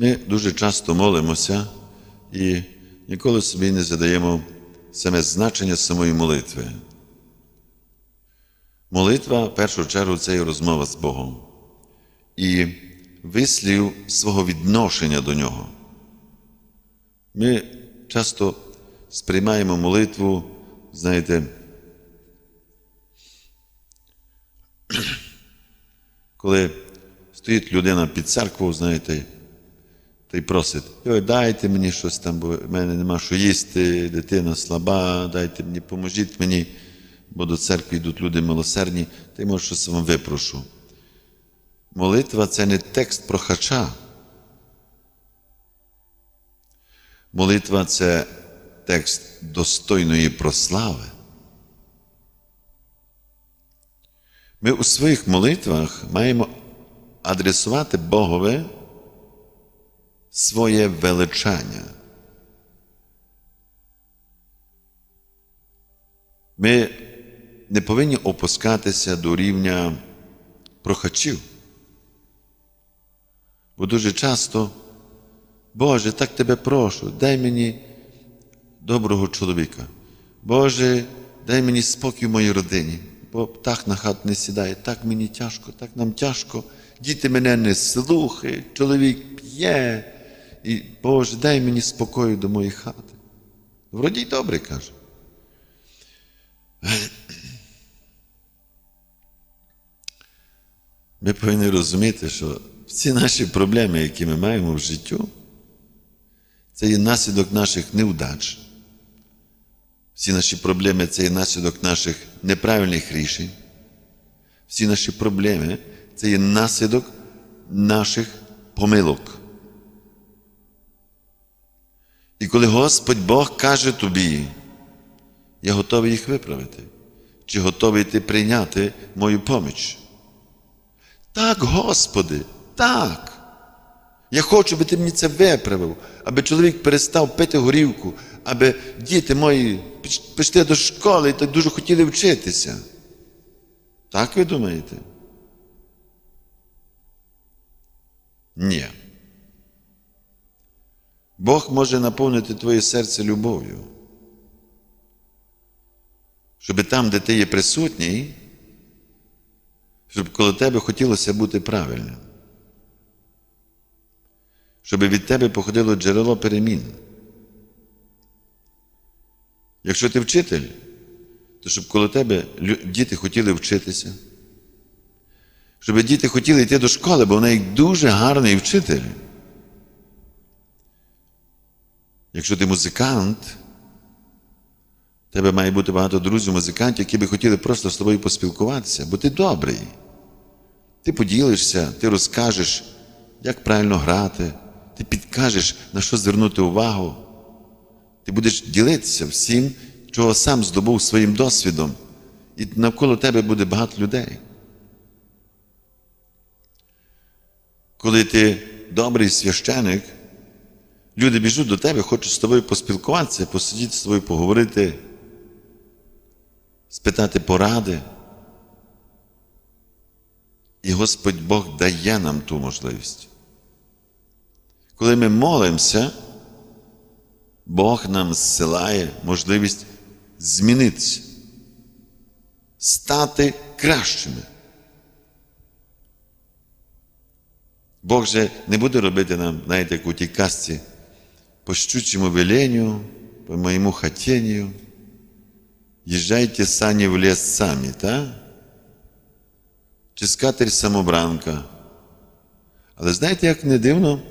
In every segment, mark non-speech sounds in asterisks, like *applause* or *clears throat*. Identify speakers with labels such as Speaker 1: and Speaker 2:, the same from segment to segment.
Speaker 1: Ми дуже часто молимося і ніколи собі не задаємо саме значення самої молитви. Молитва, в першу чергу, це і розмова з Богом і вислів свого відношення до Нього. Ми часто сприймаємо молитву, знаєте, *clears throat* коли стоїть людина під церквою, знаєте, та й просить, Ой, дайте мені щось там, бо в мене нема що їсти, дитина слаба, дайте мені, поможіть мені, бо до церкви йдуть люди милосердні, та й може щось вам випрошу. Молитва це не текст прохача. Молитва це текст достойної прослави. Ми у своїх молитвах маємо адресувати Богові своє величання. Ми не повинні опускатися до рівня прохачів. Бо дуже часто, Боже, так тебе прошу, дай мені доброго чоловіка. Боже, дай мені спокій в моїй родині, бо птах на хат не сідає, так мені тяжко, так нам тяжко. Діти мене не слухають, чоловік п'є. І Боже, дай мені спокою до моєї хати. Вроді й добре каже. Ми повинні розуміти, що всі наші проблеми, які ми маємо в життю, це є наслідок наших невдач. Всі наші проблеми це є наслідок наших неправильних рішень. Всі наші проблеми це є наслідок наших помилок. І коли Господь Бог каже тобі, я готовий їх виправити, чи готовий ти прийняти мою поміч? Так, Господи, так. Я хочу, аби ти мені це виправив, аби чоловік перестав пити горівку, аби діти мої пішли до школи і так дуже хотіли вчитися. Так ви думаєте? Ні. Бог може наповнити твоє серце любов'ю. Щоб там, де ти є присутній, щоб коло тебе хотілося бути правильним. Щоб від тебе походило джерело перемін. Якщо ти вчитель, то щоб коло тебе діти хотіли вчитися. Щоб діти хотіли йти до школи, бо в неї дуже гарний вчитель. Якщо ти музикант, тебе має бути багато друзів, музикантів, які би хотіли просто з тобою поспілкуватися, бо ти добрий. Ти поділишся, ти розкажеш, як правильно грати, ти підкажеш, на що звернути увагу. Ти будеш ділитися всім, чого сам здобув своїм досвідом, і навколо тебе буде багато людей. Коли ти добрий священик, люди біжуть до тебе, хочуть з тобою поспілкуватися, посидіти з тобою, поговорити, спитати поради. І Господь Бог дає нам ту можливість. Коли ми молимося, Бог нам зсилає можливість змінитися, стати кращими. Бог же не буде робити нам, знаєте, як у тій казці, по щучому веленню, по моєму хотінню. Їжджайте сані в ліс самі, так? Чи скатер самобранка. Але знаєте, як не дивно,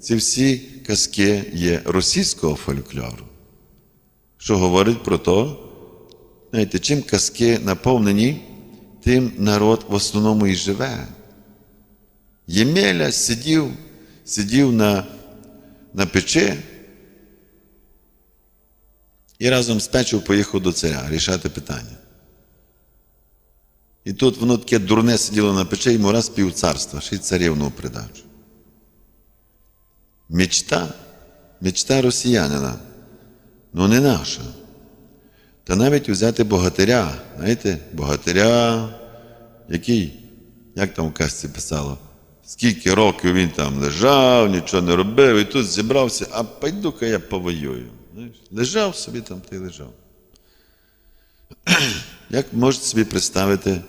Speaker 1: ці всі казки є російського фольклору, що говорить про те, знаєте, чим казки наповнені, тим народ в основному і живе. Ємеля сидів, сидів на, на печі і разом з печою поїхав до царя рішати питання. І тут воно таке дурне сиділо на печі, йому раз пів царства, ще й царівну придачу. Мечта, мечта росіянина, ну не наша. Та навіть взяти богатиря, знаєте, богатиря, який, як там в казці писало, скільки років він там лежав, нічого не робив, і тут зібрався, а пойду-ка я повоюю. Знаєш, лежав собі там, ти лежав. *clears throat* Як можете собі представити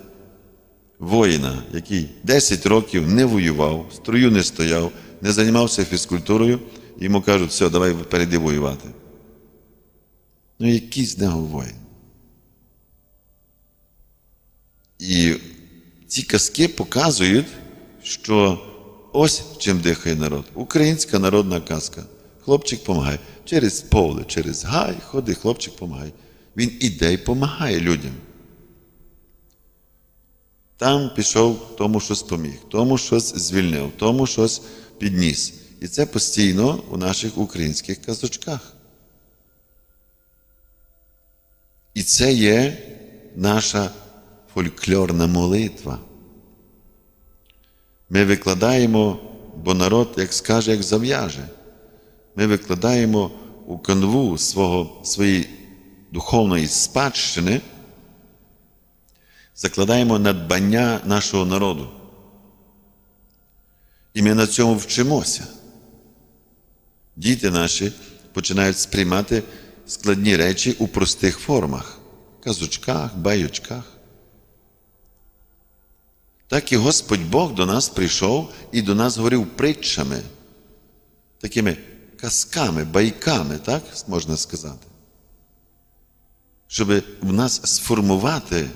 Speaker 1: воїна, який 10 років не воював, в строю не стояв, не займався фізкультурою, йому кажуть, все, давай перейди воювати. Ну, який з нього воїн? І ці казки показують, що ось чим дихає народ. Українська народна казка. Хлопчик помагає. Через поле, через гай, ходи, хлопчик помагає. Він іде і помагає людям. Там пішов, тому щось поміг, тому щось звільнив, тому щось підніс. І це постійно у наших українських казочках. І це є наша фольклорна молитва. Ми викладаємо, бо народ, як скаже, як зав'яже. Ми викладаємо у канву свого, своєї духовної спадщини, закладаємо надбання нашого народу. І ми на цьому вчимося. Діти наші починають сприймати складні речі у простих формах казочках, байочках. Так і Господь Бог до нас прийшов і до нас говорив притчами, такими казками, байками, так можна сказати. Щоб в нас сформувати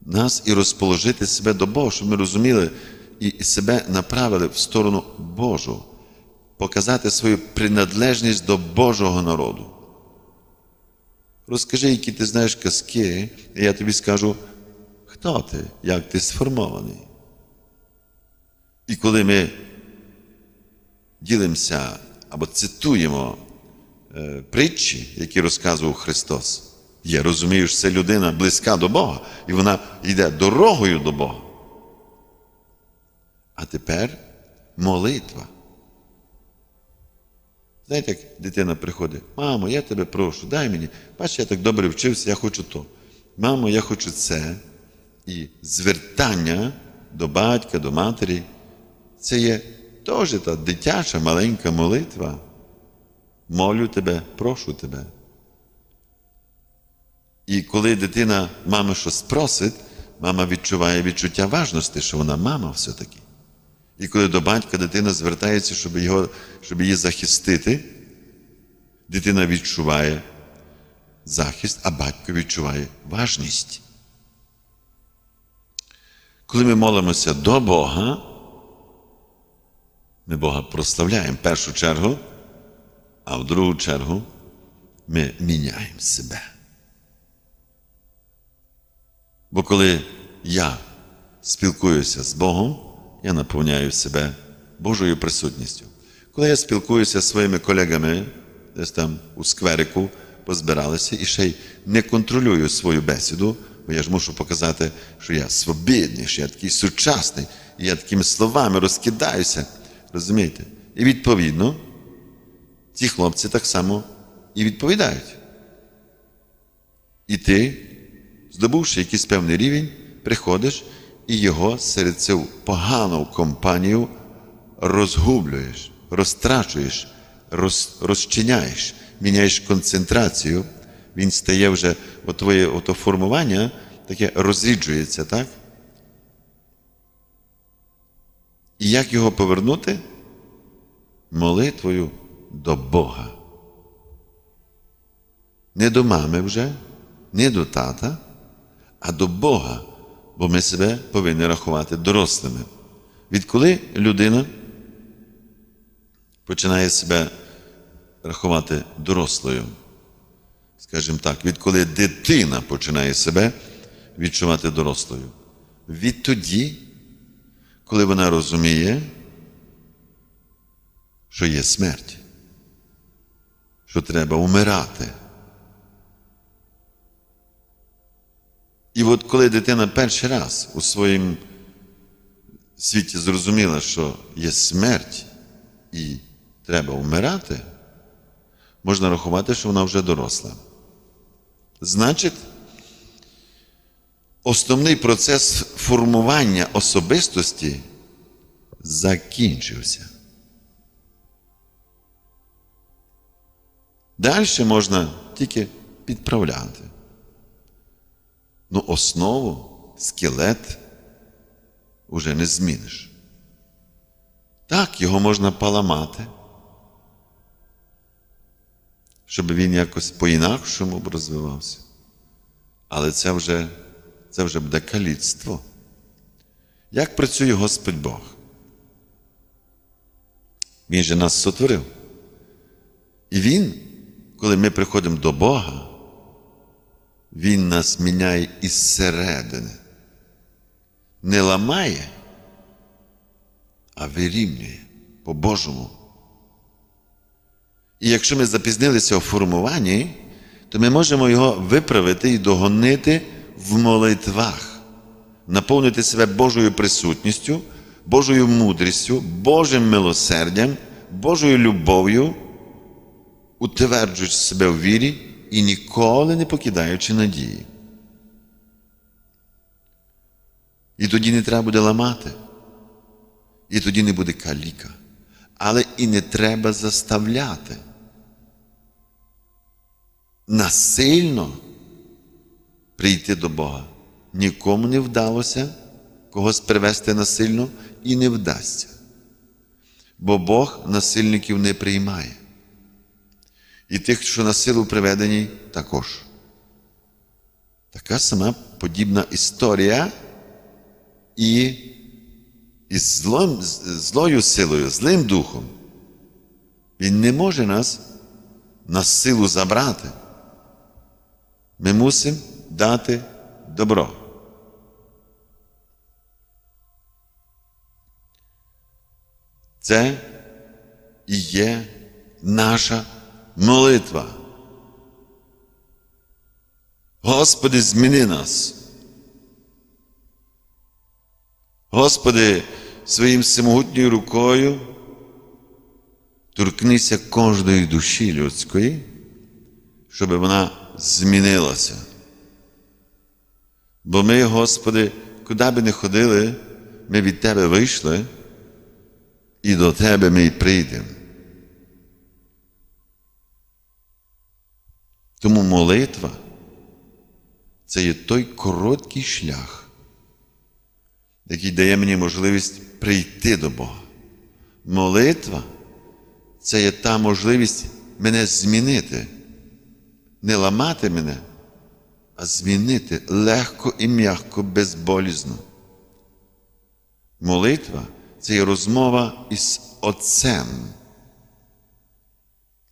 Speaker 1: нас і розположити себе до Бога, щоб ми розуміли і себе направили в сторону Божу, показати свою приналежність до Божого народу. Розкажи, які ти знаєш казки, і я тобі скажу, хто ти, як ти сформований. І коли ми ділимося або цитуємо е, притчі, які розказував Христос, я розумію, що це людина близька до Бога, і вона йде дорогою до Бога. А тепер молитва. Знаєте, як дитина приходить, мамо, я тебе прошу, дай мені. Бач, я так добре вчився, я хочу то. Мамо, я хочу це. І звертання до батька, до матері, це є теж та дитяча маленька молитва. Молю тебе, прошу тебе. І коли дитина мами щось просить, мама відчуває відчуття важності, що вона мама все-таки. І коли до батька дитина звертається, щоб, його, щоб її захистити, дитина відчуває захист, а батько відчуває важність. Коли ми молимося до Бога, ми Бога прославляємо в першу чергу, а в другу чергу ми міняємо себе. Бо коли я спілкуюся з Богом, я наповняю себе Божою присутністю. Коли я спілкуюся зі своїми колегами, десь там у скверику позбиралися, і ще й не контролюю свою бесіду, бо я ж мушу показати, що я свобідний, що я такий сучасний, і я такими словами розкидаюся. Розумієте? І відповідно, ті хлопці так само і відповідають. І ти, здобувши якийсь певний рівень, приходиш і його серед цю погану компанію розгублюєш, розтрачуєш, роз, розчиняєш, міняєш концентрацію, він стає вже, от твоє ото формування таке розріджується, так? І як його повернути? Молитвою до Бога. Не до мами вже, не до тата, а до Бога, бо ми себе повинні рахувати дорослими. Відколи людина починає себе рахувати дорослою, скажімо так, відколи дитина починає себе відчувати дорослою, відтоді, коли вона розуміє, що є смерть, що треба умирати. І от коли дитина перший раз у своєму світі зрозуміла, що є смерть і треба вмирати, можна рахувати, що вона вже доросла. Значить, основний процес формування особистості закінчився. Далі можна тільки підправляти. Ну, основу, скелет уже не зміниш. Так, його можна поламати, щоб він якось по-інакшому розвивався. Але це вже, це вже буде каліцтво. Як працює Господь Бог? Він же нас сотворив. І Він, коли ми приходимо до Бога, Він нас міняє із середини. Не ламає, а вирівнює по-божому. І якщо ми запізнилися у формуванні, то ми можемо його виправити і догонити в молитвах, наповнити себе Божою присутністю, Божою мудрістю, Божим милосердям, Божою любов'ю, утверджуючи себе в вірі і ніколи не покидаючи надії. І тоді не треба буде ламати, і тоді не буде каліка, але і не треба заставляти. Насильно прийти до Бога. Нікому не вдалося когось привести насильно і не вдасться. Бо Бог насильників не приймає. І тих, що на силу приведені, також. Така сама подібна історія і із злом, злою силою, злим духом. Він не може нас на силу забрати. Ми мусимо дати добро. Це і є наша молитва. Господи, зміни нас. Господи, своїм всемогутньою рукою торкнися кожної душі людської, щоб вона змінилася. Бо ми, Господи, куди би не ходили, ми від Тебе вийшли, і до Тебе ми й прийдемо. Тому молитва це є той короткий шлях, який дає мені можливість прийти до Бога. Молитва це є та можливість мене змінити, не ламати мене, а змінити легко і м'яко, безболізно. Молитва це є розмова із Отцем.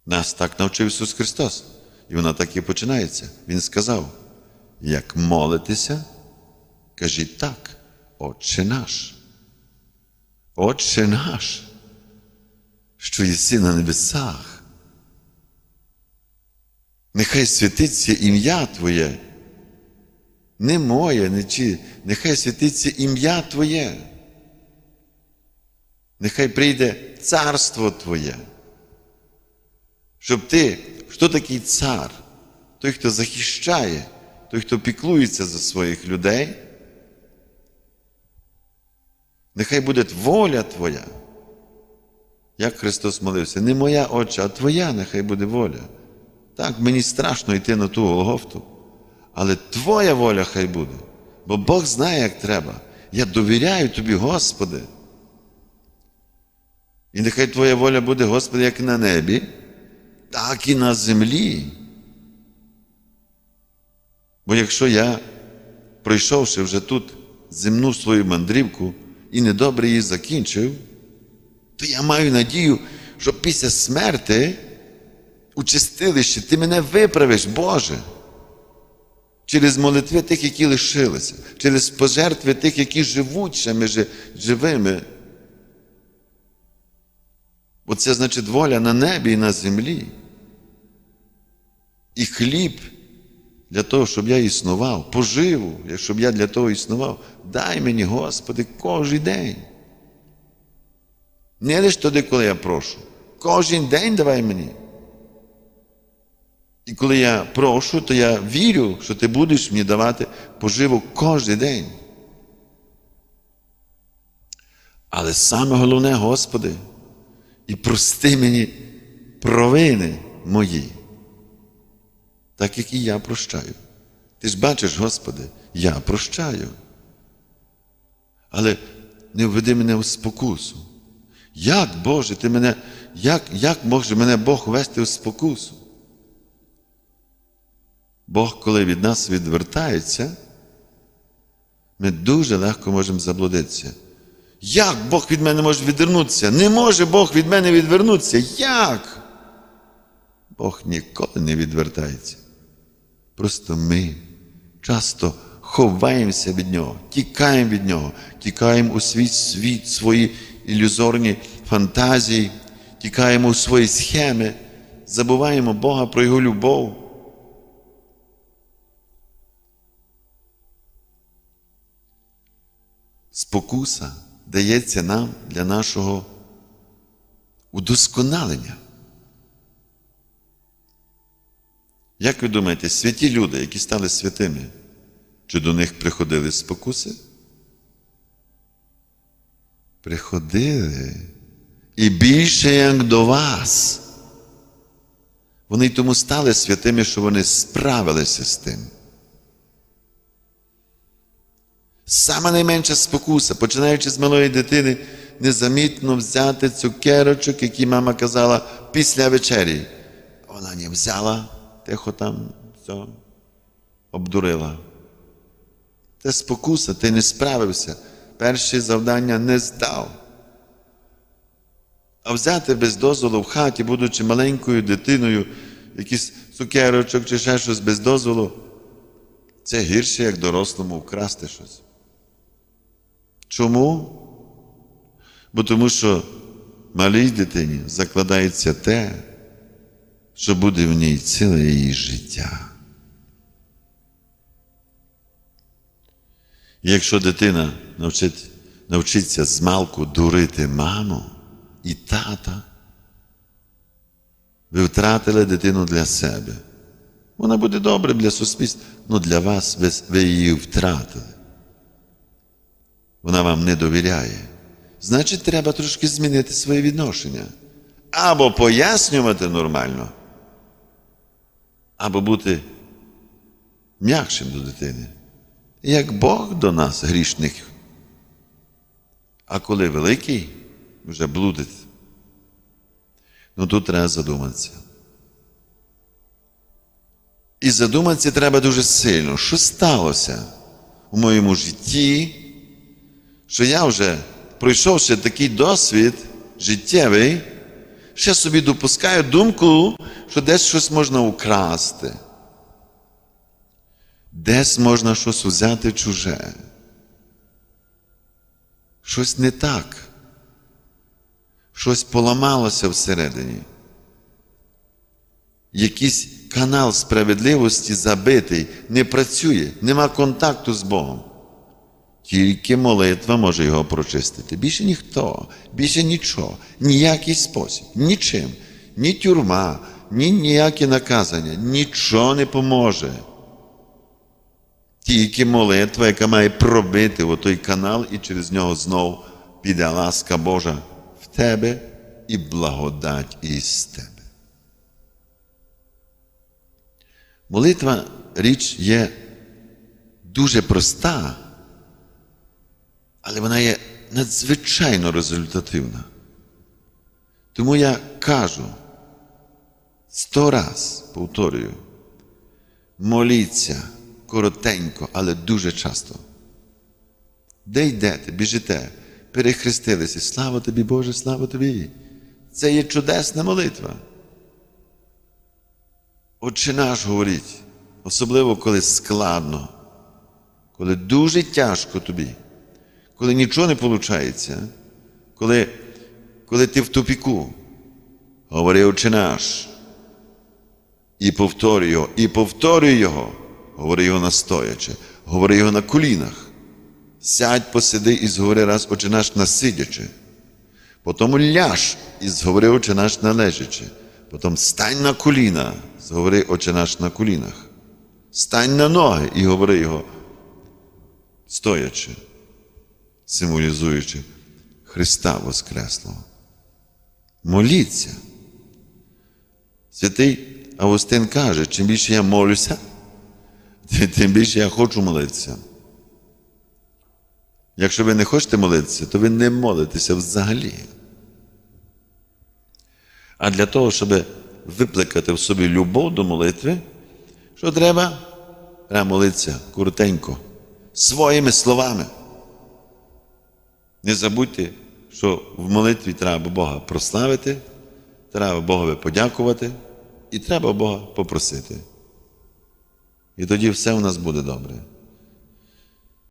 Speaker 1: Нас так навчив Ісус Христос. І вона так і починається. Він сказав: як молитеся, кажіть так, Отче наш. Отче наш, що єси на небесах. Нехай святиться ім'я Твоє. Не моє, не чи, нехай святиться ім'я Твоє. Нехай прийде царство Твоє. Щоб ти, хто такий цар? Той, хто захищає, той, хто піклується за своїх людей. Нехай буде воля Твоя. Як Христос молився, не моя Отче, а Твоя нехай буде воля. Так, мені страшно йти на ту Голгофту, але Твоя воля хай буде. Бо Бог знає, як треба. Я довіряю Тобі, Господи. І нехай Твоя воля буде, Господи, як на небі, так і на землі. Бо якщо я, пройшовши вже тут земну свою мандрівку і недобре її закінчив, то я маю надію, що після смерти у чистилищі ти мене виправиш, Боже. Через молитви тих, які лишилися, через пожертви тих, які живуть ще між живими. Бо це значить воля на небі і на землі. І хліб для того, щоб я існував, поживу, щоб я для того існував, дай мені, Господи, кожен день. Не лише тоді, коли я прошу. Кожен день давай мені. І коли я прошу, то я вірю, що ти будеш мені давати поживу кожен день. Але саме головне, Господи, і прости мені провини мої, так як і я прощаю. Ти ж бачиш, Господи, я прощаю. Але не введи мене у спокусу. Як, Боже, ти мене, як, як може мене Бог вести у спокусу? Бог, коли від нас відвертається, ми дуже легко можемо заблудитися. Як Бог від мене може відвернутися? Не може Бог від мене відвернутися. Як? Бог ніколи не відвертається. Просто ми часто ховаємося від Нього, тікаємо від Нього, тікаємо у свій світ, свої ілюзорні фантазії, тікаємо у свої схеми, забуваємо Бога про Його любов. Спокуса дається нам для нашого удосконалення. Як ви думаєте, святі люди, які стали святими, чи до них приходили спокуси? Приходили. І більше як до вас. Вони й тому стали святими, що вони справилися з тим. Саме найменша спокуса, починаючи з малої дитини, незамітно взяти цукерочок, які мама казала після вечері. Вона не взяла, тихо там все обдурила. Це спокуса, ти не справився. Перші завдання не здав. А взяти без дозволу в хаті, будучи маленькою дитиною, якийсь цукерочок чи ще щось без дозволу, це гірше, як дорослому вкрасти щось. Чому? Бо тому що малій дитині закладається те, що буде в ній ціле її життя. Якщо дитина навчить, навчиться змалку дурити маму і тата, ви втратили дитину для себе. Вона буде добре для суспільства, але для вас ви, ви її втратили. Вона вам не довіряє. Значить, треба трошки змінити своє відношення. Або пояснювати нормально, або бути м'якшим до дитини. Як Бог до нас, грішних. А коли великий, вже блудить. Ну тут треба задуматися. І задуматися треба дуже сильно, що сталося у моєму житті, що я вже, пройшовши такий досвід життєвий, ще собі допускаю думку, що десь щось можна украсти. Десь можна щось взяти чуже. Щось не так. Щось поламалося всередині. Якийсь канал справедливості забитий, не працює, нема контакту з Богом. Тільки молитва може його прочистити. Більше ніхто, більше нічого, ніякий спосіб, нічим, ні тюрма, ні ніякі наказання, нічого не поможе. Тільки молитва, яка має пробити в той канал, і через нього знов піде ласка Божа в тебе і благодать із тебе. Молитва річ є дуже проста, але вона є надзвичайно результативна. Тому я кажу сто раз повторюю, моліться коротенько, але дуже часто. Де йдете, біжите, перехрестилися. Слава тобі, Боже, слава тобі. Це є чудесна молитва. Отче наш говорить, особливо коли складно, коли дуже тяжко тобі, коли нічого не виходить, коли, коли ти в тупіку, говори Отче наш. І повторюй його, і повторюй його, говори його настоячи, говори його на колінах. Сядь, посиди і зговори раз Отче наш насидячи. Потім ляж і зговори Отче наш належачи. Потім стань на коліна, зговори Отче наш на колінах. Стань на ноги і говори його, стоячи, символізуючи Христа Воскреслого. Моліться. Святий Августин каже, чим більше я молюся, тим більше я хочу молитися. Якщо ви не хочете молитися, то ви не молитеся взагалі. А для того, щоб викликати в собі любов до молитви, що треба? Треба молитися коротенько, своїми словами. Не забудьте, що в молитві треба Бога прославити, треба Богові подякувати і треба Бога попросити. І тоді все у нас буде добре.